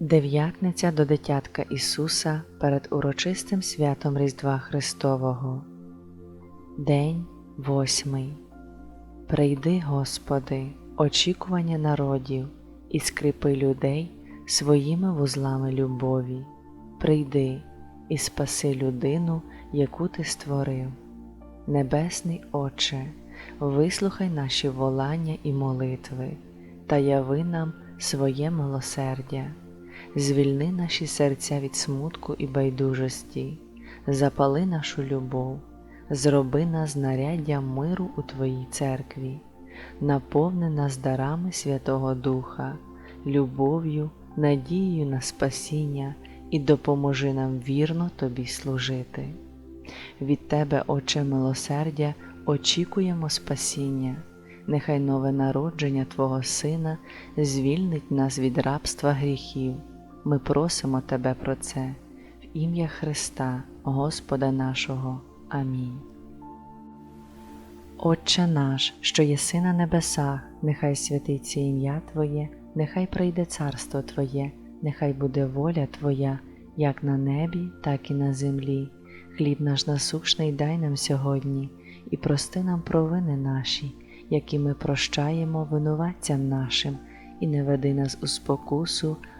Дев'ятниця до дитятка Ісуса перед урочистим святом Різдва Христового. День восьмий. Прийди, Господи, очікування народів і скріпи людей своїми вузлами любові. Прийди і спаси людину, яку Ти створив. Небесний Отче, вислухай наші волання і молитви та яви нам своє милосердя, звільни наші серця від смутку і байдужості, запали нашу любов, зроби нас знаряддям миру у Твоїй церкві, наповни нас дарами Святого Духа, любов'ю, надією на спасіння і допоможи нам вірно Тобі служити. Від Тебе, Отче милосердя, очікуємо спасіння, нехай нове народження Твого Сина звільнить нас від рабства гріхів. Ми просимо Тебе про це в ім'я Христа, Господа нашого. Амінь. Отче наш, що єси на небесах, нехай святиться ім'я Твоє, нехай прийде царство Твоє, нехай буде воля Твоя, як на небі, так і на землі. Хліб наш насушний дай нам сьогодні, і прости нам провини наші, які ми прощаємо винуватцям нашим, і не веди нас у спокусу,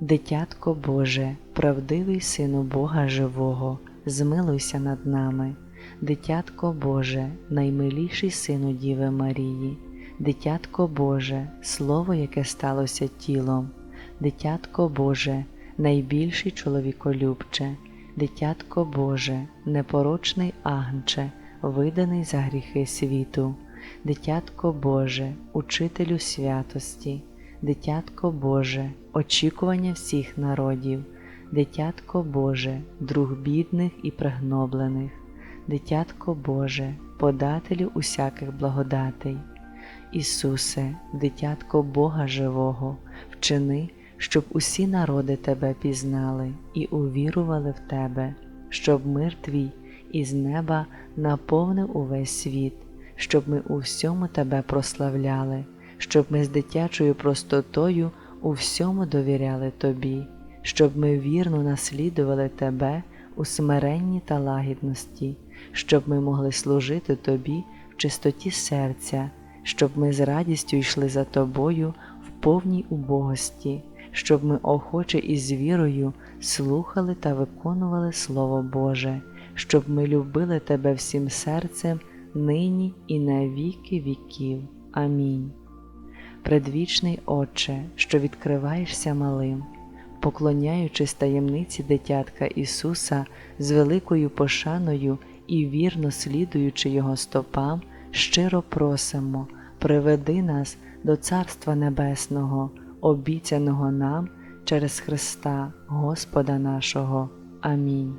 Дитятко Боже, правдивий Сину Бога Живого, змилуйся над нами, Дитятко Боже, наймиліший Сину Діви Марії, Дитятко Боже, Слово, яке сталося тілом, Дитятко Боже, найбільший чоловіколюбче, Дитятко Боже, непорочний агнче, виданий за гріхи світу, Дитятко Боже, Учителю святості. Дитятко Боже, очікування всіх народів, Дитятко Боже, друг бідних і пригноблених, Дитятко Боже, подателю усяких благодатей. Ісусе, дитятко Бога Живого, вчини, щоб усі народи Тебе пізнали і увірували в Тебе, щоб мир Твій із неба наповнив увесь світ, щоб ми у всьому Тебе прославляли щоб ми з дитячою простотою у всьому довіряли Тобі, щоб ми вірно наслідували Тебе у смиренні та лагідності, щоб ми могли служити Тобі в чистоті серця, щоб ми з радістю йшли за Тобою в повній убогості, щоб ми охоче і з вірою слухали та виконували Слово Боже, щоб ми любили Тебе всім серцем нині і на віки віків. Амінь предвічний Отче, що відкриваєшся малим, поклоняючись таємниці дитятка Ісуса з великою пошаною і вірно слідуючи Його стопам, щиро просимо, приведи нас до Царства Небесного, обіцяного нам через Христа Господа нашого. Амінь.